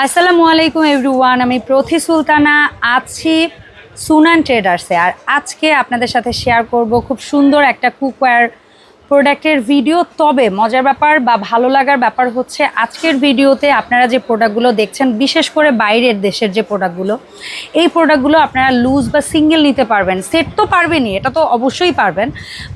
আসসালামু আলাইকুম এভরিওয়ান, আমি প্রথি সুলতানা, আছি সুনান ট্রেডার্সে। আর আজকে আপনাদের সাথে শেয়ার করব খুব সুন্দর একটা কুকওয়্যার প্রোডাক্টের ভিডিও, তবে মজার ব্যাপার বা ভালো লাগার ব্যাপার হচ্ছে আজকের ভিডিওতে আপনারা যে প্রোডাক্টগুলো দেখছেন, বিশেষ করে বাইরের দেশের যে প্রোডাক্টগুলো, এই প্রোডাক্টগুলো আপনারা লুজ বা সিঙ্গেল নিতে পারবেন। সেট তো পারবেনই, এটা তো অবশ্যই পারবেন।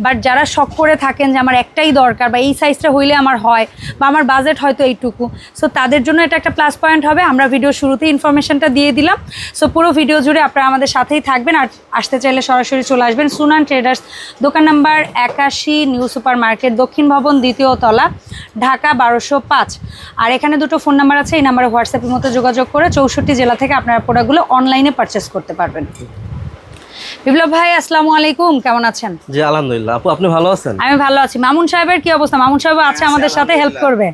বাট যারা শখ করে থাকেন যে আমার একটাই দরকার বা এই সাইজটা হইলে আমার হয় বা আমার বাজেট হয়তো এইটুকু, সো তাদের জন্য এটা একটা প্লাস পয়েন্ট হবে। আমরা ভিডিও শুরুতেই ইনফরমেশনটা দিয়ে দিলাম। সো পুরো ভিডিও জুড়ে আপনারা আমাদের সাথেই থাকবেন। আর আসতে চাইলে সরাসরি চলে আসবেন। সুনান ট্রেডার্স, দোকান নাম্বার একাশি, নিউ মার্কেট দক্ষিণ ভবন দ্বিতীয় তলা ঢাকা বারোশো পাঁচ। আর এখানে দুটো ফোন নাম্বার আছে এই নাম্বারে হোয়াটসঅ্যাপের মতো যোগাযোগ করে চৌষট্টি জেলা থেকে আপনারা প্রোডাক্টগুলো অনলাইনে পারচেস করতে পারবেন। বিপ্লব ভাই আসসালামু আলাইকুম কেমন আছেন? জি আলহামদুলিল্লাহ। আপু আপনি ভালো আছেন? আমি ভালো আছি। মামুন সাহেবের কি অবস্থা? মামুন সাহেব আছে আমাদের সাথে হেল্প করবে।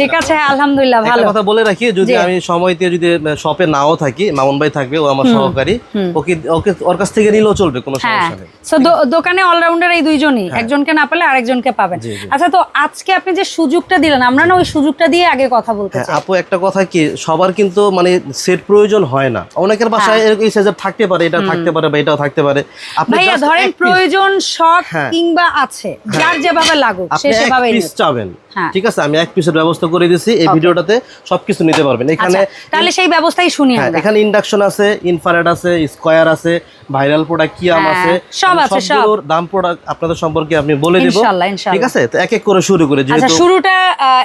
ঠিক আছে আলহামদুলিল্লাহ ভালো। কথা বলে রাখি যদি আমি সময় দিয়ে যদি শপে নাও থাকি মামুন ভাই থাকবে ও আমার সহকারী ওকে ওকে ওর কাছ থেকে নিলেও চলবে কোনো হ্যাঁ। সমস্যা নেই। সো দোকানে অলরাউন্ডার এই দুইজনই একজনকে না পেলে আরেকজনকে পাবেন। আচ্ছা তো আজকে আপনি যে সুযোগটা দিলেন আমরা না ওই সুযোগটা দিয়ে আগে কথা বলতে হ্যাঁ, চাই। আপু একটা কথা কি সবার কিন্তু মানে সেট প্রয়োজন হয় না। অনেকের বাসায় হ্যাঁ। এরকম এই সাইজের থাকতে পারে এটা থাকতে পারে বা এটাও থাকতে পারে। আপনি ধরেন প্রয়োজন শখ হ্যাঁ। কিংবা আছে যার যেভাবে লাগুক সে পিস চাবেন। হ্যাঁ। ঠিক আছে আমি এক পিসের ব্যবস্থা করে দিয়েছি এই ভিডিওটাতে সবকিছু নিতে পারবেন। এখানে আচ্ছা তাহলে সেই ব্যবস্থাই শুনি হ্যাঁ আমরা। এখানে ইন্ডাকশন আছে ইনফ্রারেড আছে স্কয়ার আছে ভাইরাল প্রোডাক্ট কিয়াম হ্যাঁ, আছে সব আছে, সব। সবগুলোর দাম প্রোডাক্ট আপনাদের সম্পর্কে আপনি বলে দিব। ইনশাআল্লাহ, ইনশাআল্লাহ। ঠিক আছে? তো এক এক করে শুরু করে আচ্ছা যেহেতু শুরুটা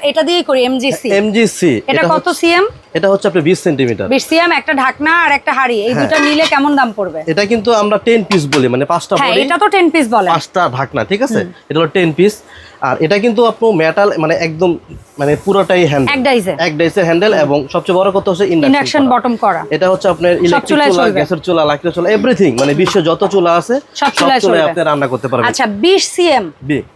এটা দিয়ে করি এমজিসি এমজিসি এটা কত সিএম এটা হচ্ছে আপনি 20 সেন্টিমিটার। বিশ সিএম একটা ঢাকনা আর একটা হাড়ি এই হ্যাঁ। দুটো নিলে কেমন দাম পড়বে? এটা কিন্তু আমরা 10 পিস বলি মানে পাঁচটা হ্যাঁ বলি এটা তো টেন পিস বলে। পাঁচটা ঢাকনা ঠিক আছে? এটা হলো 10 পিস আর এটা কিন্তু আপনি মেটাল মানে একদম মানে পুরোটাই হ্যান্ডেল এক ডাইজে এক ডাইসের হ্যান্ডেল এবং সবচেয়ে বড় কথা হচ্ছে ইন্ডাকশন বটম করা। এটা হচ্ছে আপনার ইলেকট্রিক চুলা গ্যাসের চুলা লাকড়ি চুলা এভরিথিং মানে বিশ্বে যত চুলা আছে সব চুলায় আপনি রান্না করতে পারবেন। আচ্ছা বিশ সিএম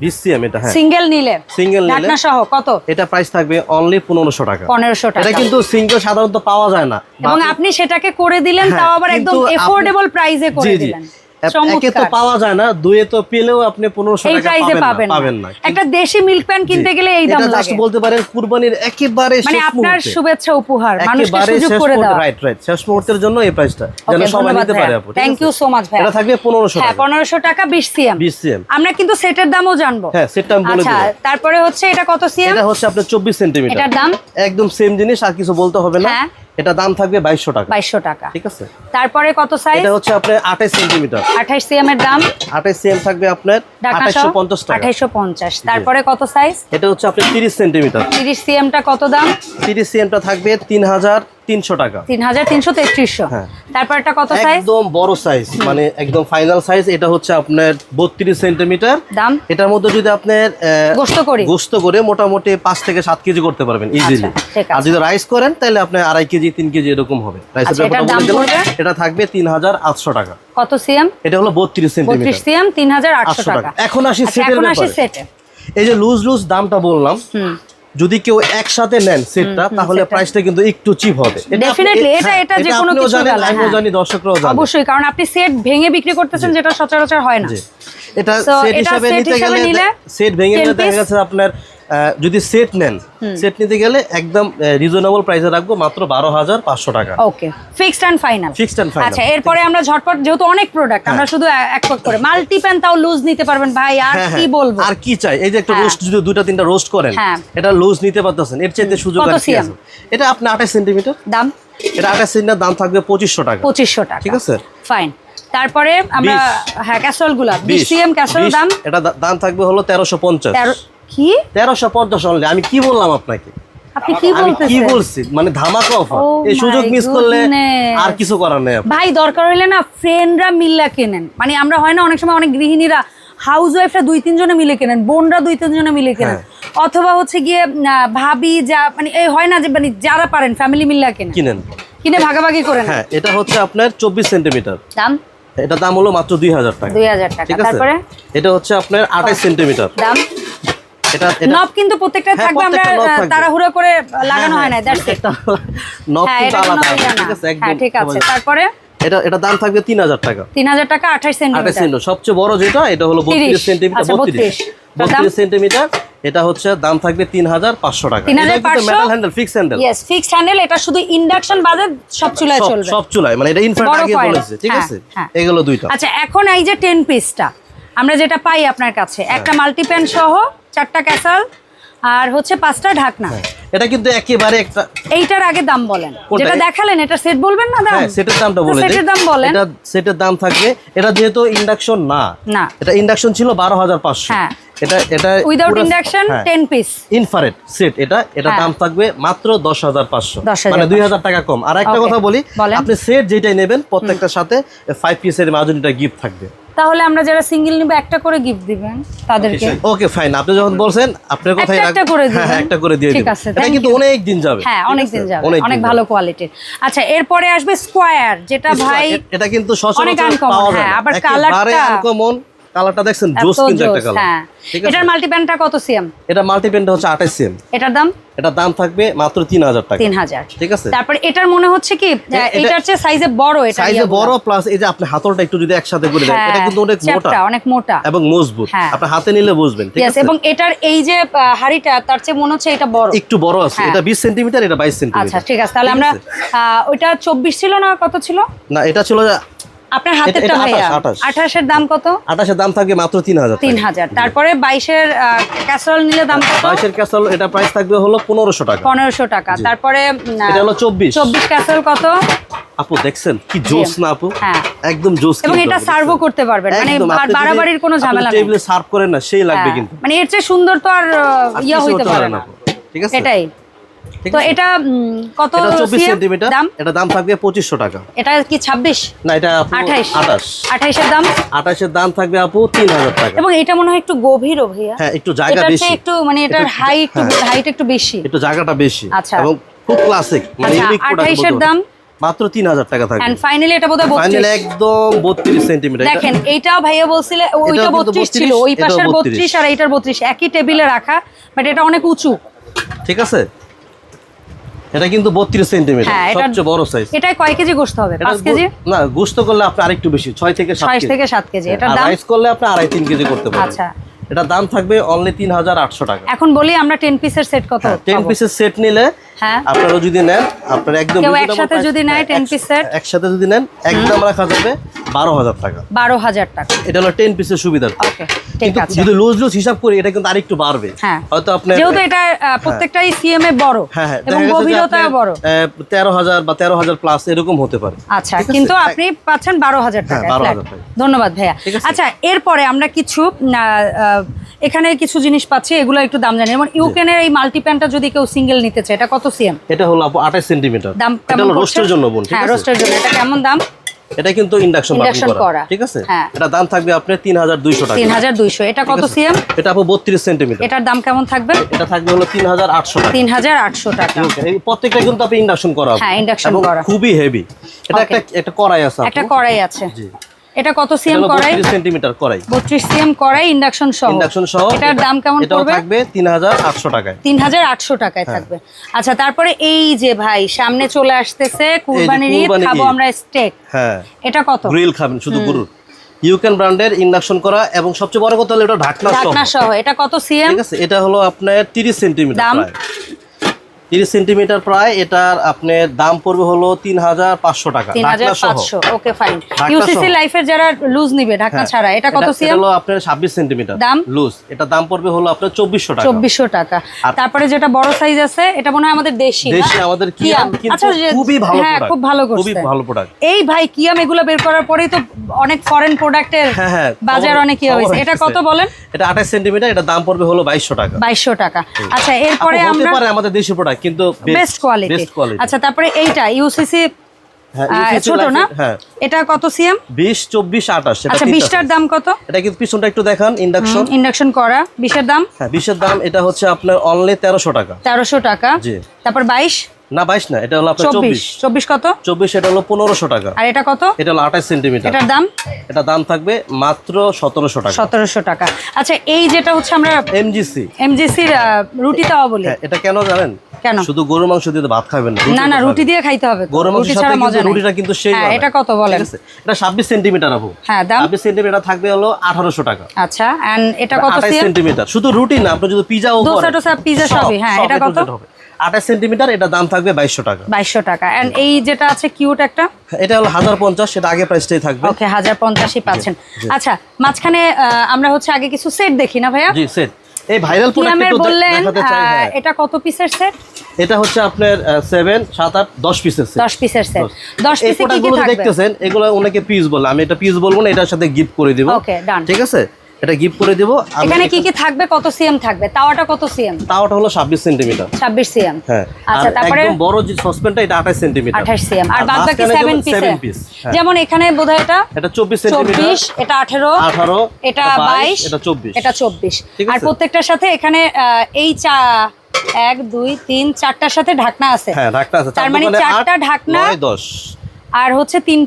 বিশ সিএম এটা হ্যাঁ। সিঙ্গেল নিলে? সিঙ্গেল নিলে ঢাকনা সহ কত? এটা প্রাইস থাকবে অনলি পনেরোশো টাকা। পনেরোশো এটা কিন্তু সিঙ্গেল সাধারণত পাওয়া যায় না। এবং আপনি সেটাকে করে দিলেন হ্যাঁ, তাও আবার একদম এফোর্ডেবল প্রাইসে করে দিলেন। একে তো পাওয়া যায় না দুয়ে তো পেলেও আপনি টাকা পাবেন পাবেন না। একটা দেশি মিল্ক প্যান কিনতে গেলে এই দাম এটা জাস্ট বলতে পারেন কুরবানির একেবারে মানে আপনার শুভেচ্ছা উপহার। মানুষকে সুযোগ করে মুহূর্তে রাইট রাইট শেষ মুহূর্তের জন্য এই প্রাইসটা যেন Okay, সবাই নিতে পারে আপু ঠিক Thank আছে? you so এটা থাকবে হ্যাঁ টাকা। টাকা সিএম। সিএম। আমরা কিন্তু সেটের দামও জানব। হ্যাঁ সেটা আমি বলে আচ্ছা তারপরে হচ্ছে এটা কত সিএম? এটা হচ্ছে আপনার চব্বিশ সেন্টিমিটার। এটার দাম? একদম সেম জিনিস আর কিছু বলতে হবে না। হ্যাঁ। এটা দাম থাকবে বাইশশো টাকা। বাইশশো টাকা। ঠিক আছে? তারপরে কত সাইজ এটা হচ্ছে আপনার আঠাশ সেন্টিমিটার। আঠাশ সিএম এর দাম? আঠাশ সিএম থাকবে আপনার ঢাকনা আঠাশশো পঞ্চাশ টাকা। আঠাইশো পঞ্চাশ। তারপরে কত সাইজ এটা হচ্ছে আপনার তিরিশ সেন্টিমিটার। তিরিশ সিএমটা কত দাম? তিরিশ সিএমটা থাকবে তিন হাজার তিনশো টাকা। তিন হাজার তিনশো তেত্রিশশো। হ্যাঁ। তারপর একটা কত সাইজ একদম বড় সাইজ মানে একদম ফাইনাল সাইজ এটা হচ্ছে আপনার বত্রিশ সেন্টিমিটার দাম? এটার মধ্যে যদি আপনার গোস্ত করি। গোস্ত করে মোটামুটি পাঁচ থেকে সাত কেজি করতে পারবেন ইজিলি আচ্ছা। আর যদি রাইস করেন তাহলে আপনি আড়াই কেজি তিন কেজি এরকম হবে। রাইসের আচ্ছা? এটা থাকবে তিন হাজার আটশো টাকা। কত সিএম? এটা হলো বত্রিশ বত্রিশ সেন্টিমিটার সিএম তিন হাজার আটশো টাকা। এখন আসি আচ্ছা, সেটের ব্যাপারে। এই যে লুজ লুজ দামটা বললাম যদি কেউ একসাথে নেন সেটটা তাহলে প্রাইসটা কিন্তু একটু চিপ হবে। এটা এটা- এটা যে কোনো কিছু জানেন আমি আমিও হ্যাঁ। জানি দর্শকরাও জানেন অবশ্যই কারণ আপনি সেট ভেঙে বিক্রি করতেছেন যেটা সচরাচর হয় না। এটা সেট হিসাবে নিতে গেলে সেট ভেঙে 10 নিলে দেখা piece? গেছে আপনার যদি সেট নেন সেট নিতে গেলে একদম রিজনেবল প্রাইসে রাখব মাত্র বারো হাজার পাঁচশো টাকা। Okay fixed and final fixed final. হ্যাঁ। আচ্ছা এরপরে আমরা ঝটপট যেহেতু অনেক প্রোডাক্ট আমরা শুধু এক পাক করে। মাল্টি প্যান তাও লুজ নিতে পারবেন ভাই আর হ্যাঁ, কি হ্যাঁ। বলব? আর কি চাই? এই যে একটা হ্যাঁ। রোস্ট যদি দুইটা তিনটা রোস্ট করেন হ্যাঁ। এটা লুজ নিতে পারতেছেন। এর চাইতে সুযোগ আর কি আছে? এটা আপনি আঠাশ সেন্টিমিটার দাম? এটা আঠাশ সেন্টিমিটার দাম থাকবে পঁচিশশো টাকা। পঁচিশশো টাকা। ঠিক আছে? ফাইন তারপরে আমরা হ্যাঁ ক্যাসলগুলা। বিশ সিএম ক্যাসল দাম? এটা দাম থাকবে হলো তেরোশো পঞ্চাশ। কি? তেরোশো পঞ্চাশ অনলি আমি কি বললাম আপনাকে? আপনি কি কি বলছি? মানে ধামাকা অফার Oh এই সুযোগ মিস করলে আর কিছু করার নেই ভাই দরকার হইলে না ফ্রেন্ডরা মিল্লা কেনেন। মানে আমরা হয় না অনেক সময় অনেক গৃহিণীরা হাউস ওয়াইফরা দুই তিনজনে মিলে কেনেন বোনরা দুই তিনজনে মিলে কেনেন। হ্যাঁ। অথবা হচ্ছে গিয়ে ভাবি যা মানে এই হয় না যে মানে যারা পারেন ফ্যামিলি মিল্লা কেনেন। কিনেন। কিনে ভাগাভাগি করেন। হ্যাঁ এটা হচ্ছে আপনার চব্বিশ সেন্টিমিটার দাম? এটার দাম হলো মাত্র দুই হাজার টাকা। দুই হাজার টাকা। তারপরে? এটা হচ্ছে আপনার আঠাশ সেন্টিমিটার দাম? এটা নব কিন্তু প্রত্যেকটা হ্যাঁ, থাকবে আমরা প্রত্যেকটা থাকবে। তাড়াহুড়ো করে লাগানো হয় না দ্যাটস ইট নব হ্যাঁ কিন্তু আলাদা ঠিক আছে? একদম হ্যাঁ ঠিক আছে। তারপরে? এটা এটা দাম থাকবে তিন হাজার টাকা। তিন হাজার টাকা আঠাশ আঠাশ সেন্টিমিটার। সেন্টিমিটার। সবচেয়ে বড় যেটা এটা হলো বত্রিশ 30 সেন্টিমিটার আচ্ছা, 32 তার দাম? এটা হচ্ছে দাম থাকবে তিন হাজার পাঁচশো টাকা। 3,500 metal handle fix handle yes fixed handle এটা শুধু ইন্ডাকশন বাদে সব চুলায় চলবে। সব চুলায় মানে এটা ইনফ্রাট আগে বলেছে ঠিক হ্যাঁ, আছে? হ্যাঁ। এগুলো দুইটা। আচ্ছা এখন এই যে টেন পিসটা আমরা যেটা পাই আপনার কাছে হ্যাঁ। একটা মাল্টিপ্যান সহ চারটা ক্যাসাল আর হচ্ছে পাঁচটা ঢাকনা। এটা কিন্তু একেবারে একটা এইটার আগে দাম বলেন। যেটা দেখালেন এটা সেট বলবেন না দাম? হ্যাঁ সেটের দামটা তো বলে সেটের দাম বলেন। এটা সেটের দাম থাকবে। এটা যেহেতু ইন্ডাকশন না না। এটা ইন্ডাকশন ছিল বারো হাজার পাঁচশো। হ্যাঁ। এটা এটা উইদাউট ইন্ডাকশন টেন পিস ইনফারেট সেট এটা এটা হ্যাঁ। দাম থাকবে মাত্র দশ হাজার পাঁচশো। 10,500 মানে দুই হাজার টাকা কম। আর একটা কথা বলি আপনি সেট যেটাই নেবেন প্রত্যেকটার সাথে ফাইভ পিসের মাজুনিটা গিফট থাকবে। তাহলে আমরা যারা সিঙ্গেল নিব একটা করে গিফট দিবেন তাদেরকে। ওকে ফাইন আপনি যখন বলছেন আপনার কথাই একটা একটা করে দিবেন। হ্যাঁ, একটা করে দিয়ে ঠিক আছে, এটা কিন্তু অনেক দিন যাবে। হ্যাঁ অনেক দিন যাবে। অনেক ভালো কোয়ালিটি কোয়ালিটির আচ্ছা এরপরে আসবে স্কোয়ার যেটা ভাই এটা কিন্তু অনেক সচরাচর পাওয়া যায় হ্যাঁ, না। আবার কালারটা আনকমন কালারটা দেখছেন জোস কিন্তু একটা কালার। হ্যাঁ। ঠিক এটার আছে মাল্টিপ্যানটা কত সিএম এটা মাল্টিপেনটা হচ্ছে আঠাশ সিএম এটার দাম? এটা দাম থাকবে মাত্র তিন হাজার টাকা। তিন হাজার। ঠিক আছে? তারপরে এটার মনে হচ্ছে কি এটার চেয়ে সাইজে বড় এটা সাইজে বড় প্লাস এই যে আপনি হাতলটা একটু যদি একসাথে করে দেন হ্যাঁ, এটা কিন্তু অনেক মোটা। অনেক মোটা। এবং মজবুত। হ্যাঁ। আপনি হাতে নিলে বুঝবেন ঠিক আছে? এবং এটার এই যে হাড়িটা তার চেয়ে মনে হচ্ছে এটা বড়। একটু বড় আছে। হ্যাঁ। এটা বিশ সেন্টিমিটার এটা বাইশ আচ্ছা ঠিক আছে। তাহলে আমরা ওইটা চব্বিশ ছিল না কত ছিল? না এটা ছিল আপনার হাতেরটা ভাইয়া 28, 28 দাম কত? আঠাশের দাম থাকবে মাত্র তিন হাজার তিন হাজার। তারপরে বাইশের ক্যাসরল নিলে দাম কত? ক্যাসল এটা প্রাইস থাকবে হলো পনেরোশো টাকা। পনেরোশো টাকা। তারপরে এটা হলো চব্বিশ। চব্বিশ ক্যাসেল কত? আপু দেখছেন? কি জোস না আপু? হ্যাঁ। একদম জোস এবং এটা সার্ভও করতে পারবেন। মানে বাড়াবাড়ির কোনো ঝামেলা নেই। টেবিলে সার্ভ করেন না সেই লাগবে হ্যাঁ, কিন্তু। মানে এর চেয়ে সুন্দর তো আর ইয়া হইতে পারে না। ঠিক আছে? এটাই। তো এটা কত এটা চব্বিশ CM সেন্টিমিটার। দাম? এটা দাম থাকবে পঁচিশশো টাকা। এটা কি ছাব্বিশ? না এটা আপু আঠাইশ। আঠাশ। আঠাইশের দাম? আঠাশের দাম থাকবে আপু তিন হাজার টাকা। এবং এটা মনে হয় একটু গভীরও ভাইয়া। হ্যাঁ একটু জায়গা বেশি। একটু মানে এটার একটু হ্যাঁ। হাইট একটু বেশি। একটু জায়গাটা বেশি। আচ্ছা। এবং খুব ক্লাসিক মানে ইউনিক প্রোডাক্ট 28 এর দাম? মাত্র তিন হাজার টাকা থাকবে। এন্ড ফাইনালি এটা বোধহয় ফাইনাল 32 একদম বত্রিশ সেন্টিমিটার দেখেন এইটাও ভাইয়া বলছিলে ওইটা এটাও 32 ছিল ওই পাশের 32 32 আর এইটার 32 একই টেবিলে রাখা বাট এটা অনেক উঁচু। ঠিক আছে? এটা কিন্তু বত্রিশ সেন্টিমিটার হ্যাঁ সবচেয়ে বড় সাইজ এটায় কয় কেজি গোস্ত হবে? 5 কেজি? না গোস্ত করলে আপনি আরেকটু বেশি ছয় থেকে সাত 6 কেজি। থেকে 7 কেজি। আর দাম? রাইস করলে আপনি আড়াই তিন কেজি করতে পারবেন। আচ্ছা। এটার দাম থাকবে অনলি তিন হাজার আটশো টাকা। এখন বলি আমরা 10 পিসের সেট কত টেন পাবো? পিসের সেট নিলে হ্যাঁ। আপনারা যদি নেন আপনার একদম একসাথে যদি নেয় হ্যাঁ, 10 piece set? একসাথে যদি নেন একদম রাখা যাবে। বারো হাজার টাকা। বারো হাজার টাকা। এটা হলো টেন পিসের কিন্তু যদি লুজ লুজ হিসাব করি এটা কিন্তু আরেকটু বাড়বে। হ্যাঁ। হয়তো আপনার যেহেতু এটা প্রত্যেকটাই সিএম এ বড় হ্যাঁ হ্যাঁ। এবং গভীরতাও বড়। তেরো হাজার বা তেরো হাজার প্লাস এরকম হতে পারে। আচ্ছা কিন্তু আপনি পাচ্ছেন বারো হাজার হ্যাঁ, টাকা 12,000 টাকা। ধন্যবাদ ভাইয়া। আচ্ছা এরপরে আমরা কিছু এখানে কিছু জিনিস পাচ্ছি এগুলো একটু দাম জানি। যেমন ইউকেনের এই মাল্টিপ্যানটা যদি কেউ সিঙ্গেল নিতে চায় এটা কত সিএম এটা হলো আপু আঠাশ সেন্টিমিটার। দাম এটা কেমন হলো রোস্টের জন্য হ্যাঁ আছে? রোস্টের জন্য। এটা কেমন দাম? এটা কিন্তু ইন্ডাকশন বাটন করা। ঠিক আছে? হ্যাঁ। এটা দাম থাকবে আপনার তিন হাজার দুইশো টাকা। তিন হাজার দুইশো। এটা কত? সিএম? এটা আপু 32 সেমি এটার দাম কেমন থাকবে? এটা থাকবে হলো তিন হাজার আটশো টাকা। তিন হাজার আটশো টাকা। এই প্রত্যেকটা কিন্তু আপনি ইন্ডাকশন করা। হ্যাঁ, ইন্ডাকশন করা। খুবই হেভি এটা একটা একটা কড়াই আছে একটা কড়াই আছে। জি। এটা কত সিএম কড়াই 32 সেন্টিমিটার কড়াই বত্রিশ সিএম কড়াই ইন্ডাকশন সহ। ইন্ডাকশন সহ। এটার দাম কেমন পড়বে? থাকবে তিন হাজার আটশো টাকায়। তিন হাজার আটশো টাকায় হ্যাঁ। থাকবে। আচ্ছা তারপরে এই যে ভাই সামনে চলে আসতেছে কুরবানির ঈদ খাব আমরা স্টেক হ্যাঁ। এটা কত? গ্রিল খাবেন শুধু গরুর। ইউকেন ব্র্যান্ডের ইন্ডাকশন করা এবং সবচেয়ে বড় কথা হলো এটা ঢাকনা সহ ঢাকনা সহ। এটা কত সিএম? ঠিক আছে এটা হলো আপনার তিরিশ সেন্টিমিটার দাম? প্রায় তিরিশ সেন্টিমিটার প্রায় এটার আপনার দাম পড়বে হলো তিন হাজার পাঁচশো টাকা তিন হাজার ঢাকনা সহ। পাঁচশো ওকে ফাইন ইউসিসি লাইফের যারা লুজ নিবে ঢাকনা হ্যাঁ। ছাড়া এটা কত সিএম হলো আপনার ছাব্বিশ সেন্টিমিটার। দাম? লুজ এটা দাম পড়বে হলো আপনার চব্বিশশো টাকা। চব্বিশশো টাকা। তারপরে যেটা বড় সাইজ আছে এটা মনে হয় আমাদের দেশি? দেশে আমাদের কিয়াম কিয়াম। কিন্তু আচ্ছা, খুবই ভালো হ্যাঁ খুব ভালো করছে। খুবই ভালো প্রোডাক্ট এই ভাই কিয়াম এগুলো বের করার পরেই তো অনেক ফরেন প্রোডাক্টের হ্যাঁ হ্যাঁ বাজার অনেক ইয়ে হয়েছে। এটা কত বলেন? এটা আঠাশ সেন্টিমিটার এটা দাম পড়বে হলো বাইশশো টাকা। বাইশশো টাকা। আচ্ছা এরপরে আমরা আমাদের দেশি প্রোডাক্ট কিন্তু বেস্ট কোয়ালিটি আচ্ছা তারপরে এইটা ইউসিসি হ্যাঁ ছোট না? হ্যাঁ। এটা কত সিএম আচ্ছা বিশটার দাম কত? এটা কিন্তু পিছনটা একটু দেখান ইন্ডাকশন ইন্ডাকশন করা। বিশের দাম? হ্যাঁ বিশের দাম এটা হচ্ছে আপনার অনলি তেরোশো টাকা। তেরোশো টাকা। জি। তারপর বাইশ? না বাইশ না এটা হলো আপনার চব্বিশ। চব্বিশ। চব্বিশ কত? এটা হলো টাকা। আর এটা কত? এটা হলো এটার দাম? এটা দাম থাকবে মাত্র সতেরোশো টাকা। সতেরোশো টাকা। আচ্ছা এই যেটা হচ্ছে আমরা এমজিসি এমজিসির রুটি তাওয়া বলি। হ্যাঁ এটা কেন জানেন? কেন? শুধু গরুর মাংস দিয়ে ভাত খাবেন না না না রুটি দিয়ে খাইতে হবে গরুর রুটি সাথে কিন্তু রুটিটা কিন্তু সেই হ্যাঁ এটা কত বলেন? এটা ছাব্বিশ সেন্টিমিটার আপু। হ্যাঁ দাম? ছাব্বিশ সেন্টিমিটার থাকবে হলো আঠারোশো টাকা। আচ্ছা এন্ড এটা কত সেন্টিমিটার। শুধু রুটি না আপনি যদি পিজাও দোসা টোসা, পিজা সবই, হ্যাঁ, এটা কত? আঠাশ সেন্টিমিটার এটা দাম থাকবে বাইশশো টাকা। বাইশশো টাকা। এন্ড এই যেটা আছে কিউট একটা? এটা হলো হাজার পঞ্চাশ সেটা আগে প্রাইসটাই থাকবে। ওকে হাজার পঞ্চাশই পাচ্ছেন। আচ্ছা মাঝখানে আমরা হচ্ছে আগে কিছু সেট দেখি না ভাইয়া? জি সেট এই ভাইরাল প্রোডাক্ট একটু বললেন দেখাতে চাই। এটা কত পিসের সেট এটা হচ্ছে আপনার সেভেন সাত আট দশ পিসের সেট দশ পিসের সেট দশ। এই পিসে কি কি প্রোডাক্টগুলো থাকবে? দেখতেছেন এগুলো অনেকে পিস বলে। আমি এটা পিস বলব না এটার সাথে গিফট করে দিব. ঠিক আছে? এটা গিফট করে দিব। এখানে কি কি থাকবে? কত সিএম থাকবে? তাওয়াটা কত সিএম তাওটা হলো ছাব্বিশ সেন্টিমিটার ছাব্বিশ সিএম হ্যাঁ আচ্ছা তারপরে একদম বড় যে এটা আঠাশ সেন্টিমিটার আঠাশ সিএম আর বাদ বাকি সেভেন পিস হ্যাঁ। যেমন এখানে বোধহয় এটা এটা চব্বিশ সেন্টিমিটার চব্বিশ এটা আঠেরো আঠারো এটা বাইশ এটা চব্বিশ। এটা চব্বিশ। ঠিক আর প্রত্যেকটার সাথে এখানে এই চা এক দুই তিন চারটার সাথে ঢাকনা আছে। হ্যাঁ ঢাকনা আছে। তার মানে চারটা ঢাকনা নয় দশ। আর হচ্ছে তিন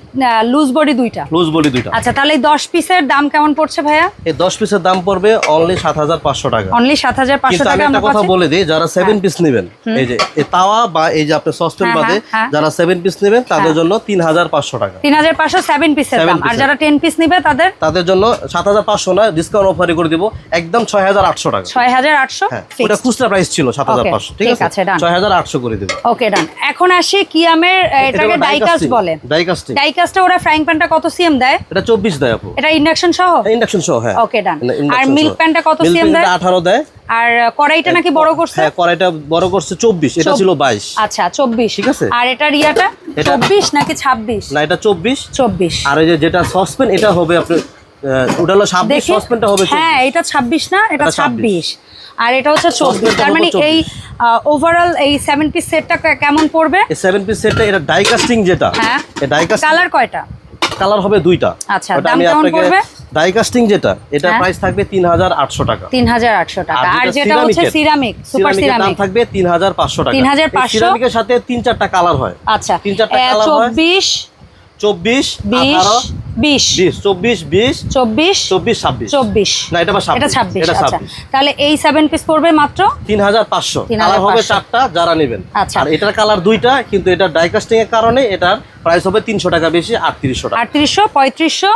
লুজ বডি দুইটা। লুজ বলি দুইটা। আচ্ছা তাহলে এই দশ পিসের দাম কেমন পড়ছে ভাইয়া? এই দশ পিসের দাম পড়বে অনলি সাত হাজার পাঁচশো টাকা। অনলি সাত হাজার পাঁচশো কিন্তু আমি টাকা একটা আমরা কথা বলে দিই যারা সেভেন পিস নেবেন এই যে এই তাওয়া বা এই যে আপনার সসপেন হ্যাঁ, বাদে হ্যাঁ, হ্যাঁ। যারা সেভেন পিস নেবেন তাদের জন্য তিন হাজার পাঁচশো টাকা। তিন হাজার পাঁচশো সেভেন পিসের দাম। আর যারা টেন পিস নিবে তাদের? তাদের জন্য সাত হাজার পাঁচশো না ডিসকাউন্ট অফারে করে দিব একদম ছয় হাজার আটশো টাকা। ছয় হাজার আটশো? হ্যাঁ ওটা খুচরা প্রাইস ছিল সাত হাজার Okay, পাঁচশো ঠিক ঠিক আছে? আছে, done. ছয় হাজার আটশো করে দিব। ওকে ডান এখন আসি কিয়ামের এটাকে ডাইকাস্ট বলে। ডাইকাস্টিং ডাইকাস্টে ওরা ফ্রাইং প্যানটা কত সিএম দেয়? এটা চব্বিশ দেয় আপু। এটা ইন্ডাকশন সহ? ইন্ডাকশন সহ হ্যাঁ। ওকে ডান আর মিল্ক প্যানটা কত টা দেয়? আঠারো দেয়। আর কড়াইটা নাকি বড় করছে? হ্যাঁ কড়াইটা বড় করছে চব্বিশ এটা ছিল বাইশ। আচ্ছা চব্বিশ। ঠিক আছে। আর এটা এটা- চব্বিশ নাকি ছাব্বিশ? না এটা চব্বিশ। চব্বিশ। আর এই যে যেটা সসপেন এটা হবে আপনার ওটা হলো ছাব্বিশ দেখি সসপেনটা হবে হ্যাঁ এটা ছাব্বিশ না এটা এটা 26 আর এটা হচ্ছে চব্বিশ। Saucepan টা তার মানে এই ওভারঅল এই সেভেন পিস সেটটা কেমন পড়বে? এই সেভেন পিস সেটটা এটা ডাইকাস্টিং যেটা হ্যাঁ। এই ডাইকাস্টিং কালার কয়টা? কালার হবে দুইটা। আচ্ছা, দাম কেমন পড়বে? ডাইকাস্টিং যেটা এটা হ্যাঁ। প্রাইস থাকবে তিন হাজার আটশো টাকা। তিন হাজার আটশো টাকা। আর যেটা হচ্ছে সিরামিক সুপার এর দাম থাকবে তিন হাজার পাঁচশো টাকা। 3,500 সিরামিকের সাথে তিন চারটা কালার হয়। আচ্ছা। তিন চারটা কালার হয়। চব্বিশ চব্বিশ বিশ আঠারো বিশ। বিশ চব্বিশ বিশ চব্বিশ চব্বিশ ছাব্বিশ। চব্বিশ। না এটা এটা ছাব্বিশ ছাব্বিশ এটা আচ্ছা। তাহলে এই সেভেন পিস পড়বে মাত্র? তিন হাজার পাঁচশো। 3,500 কালার হবে চারটা যারা নেবেন। আচ্ছা। আর এটার কালার দুইটা কিন্তু এটা ডাইকাস্টিং এর কারণে এটার প্রাইস হবে তিনশো টাকা বেশি আটত্রিশশো আটত্রিশশো পঁয়ত্রিশশো।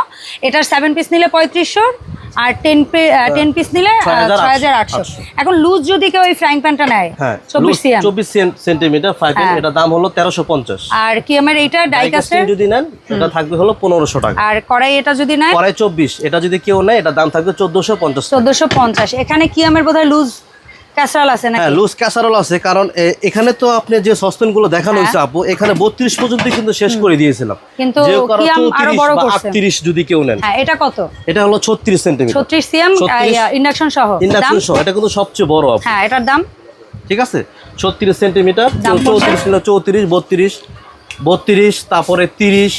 এটার সেভেন পিস নিলে পঁয়ত্রিশশো আর টেন টেন পিস নিলে ছয় হাজার আটশো। এখন লুজ যদি কেউ ফ্রাইং প্যানটা নেয় হ্যাঁ চব্বিশ সিএম চব্বিশ সেন্টিমিটার ফাইভ হ্যাঁ। এটা দাম হলো তেরোশো পঞ্চাশ। আর কি আমার এইটা ডাইকাস্টিং ডাইকাস্টের যদি নেন এটা থাকবে হলো পনেরোশো টাকা। আর কড়াই এটা যদি নেয়? কড়াই চব্বিশ এটা যদি কেউ নেয় এটা দাম থাকবে চোদ্দোশো পঞ্চাশ চোদ্দোশো পঞ্চাশ। এখানে কি আমার বোধহয় লুজ ক্যাসারাল আছে হ্যাঁ লুজ ক্যাসারোল আছে কারণ এখানে তো আপনি যে সসপেনগুলো দেখানো হ্যাঁ। হয়েছে আপু এখানে বত্রিশ পর্যন্ত কিন্তু শেষ করে দিয়েছিলাম। কিন্তু কিয়াম আরও বড় করছে। 38 যদি কেউ নেন। হ্যাঁ এটা কত? এটা হলো ছত্রিশ সেন্টিমিটার ছত্রিশ সিএম ইন্ডাকশন সহ। ইন্ডাকশন সহ এটা কিন্তু সবচেয়ে বড় আপু। হ্যাঁ এটার দাম? ঠিক আছে? ছত্রিশ সেন্টিমিটার দাম চৌত্রিশ চৌত্রিশ বত্রিশ বত্রিশ তারপরে তিরিশ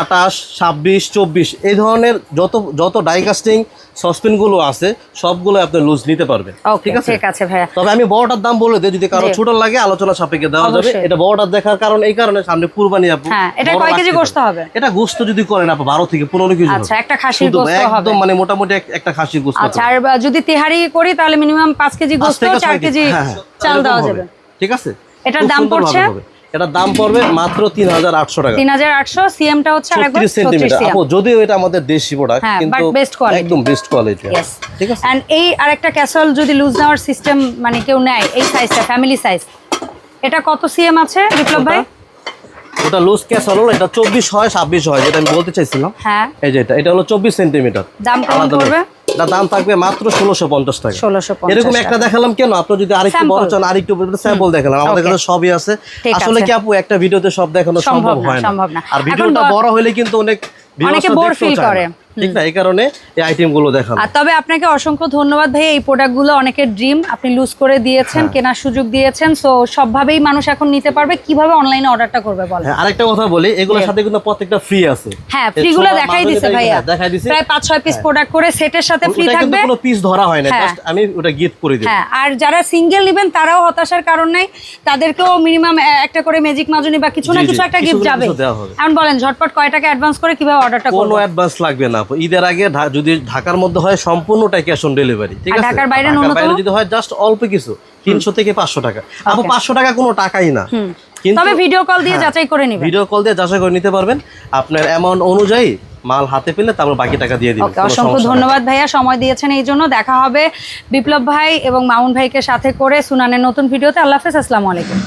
আটাশ ছাব্বিশ চব্বিশ এই ধরনের যত যত ডাইকাস্টিং সসপেনগুলো আছে সবগুলো আপনি লুজ নিতে পারবেন। ঠিক আছে? ঠিক আছে ভাইয়া। তবে আমি বড়টার দাম বলে দিই যদি কারও ছোট লাগে আলোচনা সাপেক্ষে দেওয়া যাবে। এটা বড়টার দেখার কারণ এই কারণে সামনে কুরবানি আপু হ্যাঁ, এটা কয় কেজি গোশত হবে? এটা গোস্ত যদি করেন আপু বারো থেকে পনেরো কেজি আচ্ছা, একটা খাসির গোশত হবে। একদম মানে মোটামুটি একটা খাসির গোস্ত আচ্ছা আর যদি তেহারি করি তাহলে মিনিমাম পাঁচ কেজি পাঁচ গোস্ত চার কেজি। হ্যাঁ, হ্যাঁ, চাল দেওয়া যাবে। ঠিক আছে? এটার দাম পড়ছে? এটার দাম পড়বে মাত্র তিন হাজার আটশো টাকা। তিন হাজার আটশো সিএমটা হচ্ছে যদিও এটা আমাদের দেশি প্রোডাক্ট হ্যাঁ, কিন্তু একদম বেস্ট কোয়ালিটি ঠিক আছে? অ্যান্ড এই আরেকটা ক্যাসল যদি লুজ নেওয়ার সিস্টেম মানে কেউ নেয় এই সাইজটা ফ্যামিলি সাইজ এটা কত সিএম আছে বিপ্লব ভাই? ওটা লুজ ক্যাস হলো এটা চব্বিশ হয় ছাব্বিশ হয় যেটা আমি বলতে চাইছিলাম। হ্যাঁ। এই যে এটা এটা হলো চব্বিশ সেন্টিমিটার দাম আলাদা পড়বে? এটা দাম থাকবে মাত্র ষোলোশো পঞ্চাশ টাকা। 1650 এরকম একটা দেখালাম কেন? আপনি যদি আরেকটু বড় চান আরেকটু স্যাম্পল দেখালাম। আমাদের. কাছে সবই আছে। আসলে কি আপু একটা ভিডিওতে সব দেখানো সম্ভব হয় না। আর ভিডিওটা বড় হলে কিন্তু অনেক অনেকে বোর চায় করে। ঠিক না? এই কারণে এই আইটেমগুলো দেখানো আর তবে আপনাকে অসংখ্য ধন্যবাদ ভাই এই প্রোডাক্টগুলো অনেকের ড্রিম আপনি লুজ করে দিয়েছেন হ্যাঁ। কেনার সুযোগ দিয়েছেন সো সবভাবেই মানুষ এখন নিতে পারবে। কীভাবে অনলাইনে অর্ডারটা করবে হ্যাঁ আরেকটা কথা বলি এগুলোর সাথে কিন্তু প্রত্যেকটা ফ্রি আছে। হ্যাঁ ফ্রিগুলো দেখাই ভাইয়া। হ্যাঁ, দেখাই দিছে। প্রায় পাঁচ ছয় পিস প্রোডাক্ট করে সেটের সাথে ফ্রি থাকবে। কোনো পিস ধরা হয় না হ্যাঁ। জাস্ট আমি ওটা গিফট করে দিই হ্যাঁ আর যারা সিঙ্গেল নেবেন তারাও হতাশার কারণ নাই। তাদেরকেও মিনিমাম একটা করে ম্যাজিক মাজুনি বা কিছু না কিছু একটা গিফট যাবে। এখন বলেন ঝটপট কয় টাকা অ্যাডভান্স করে কীভাবে অর্ডারটা কোনো করব? অ্যাডভান্স লাগবে না। আপু ঈদের আগে যদি ঢাকার মধ্যে হয় সম্পূর্ণটাই ক্যাশ অন ডেলিভারি ঠিক আছে? ঢাকার বাইরে ন্যূনতম? বাইরে যদি হয় জাস্ট অল্প কিছু তিনশো থেকে পাঁচশো টাকা। আপু. পাঁচশো টাকা কোনো টাকাই না। কিন্তু তবে ভিডিও কল দিয়ে হ্যাঁ, যাচাই করে নিবেন। ভিডিও কল দিয়ে যাচাই করে নিতে পারবেন। আপনার অ্যামাউন্ট অনুযায়ী মাল হাতে পেলে তারপর বাকি টাকা দিয়ে দিবেন অসংখ্য ধন্যবাদ ভাইয়া সময় দিয়েছেন এই জন্য। দেখা হবে বিপ্লব ভাই এবং মামুন ভাইকে সাথে করে সুনানের নতুন ভিডিওতে আল্লাহ হাফেজ আসসালামু আলাইকুম।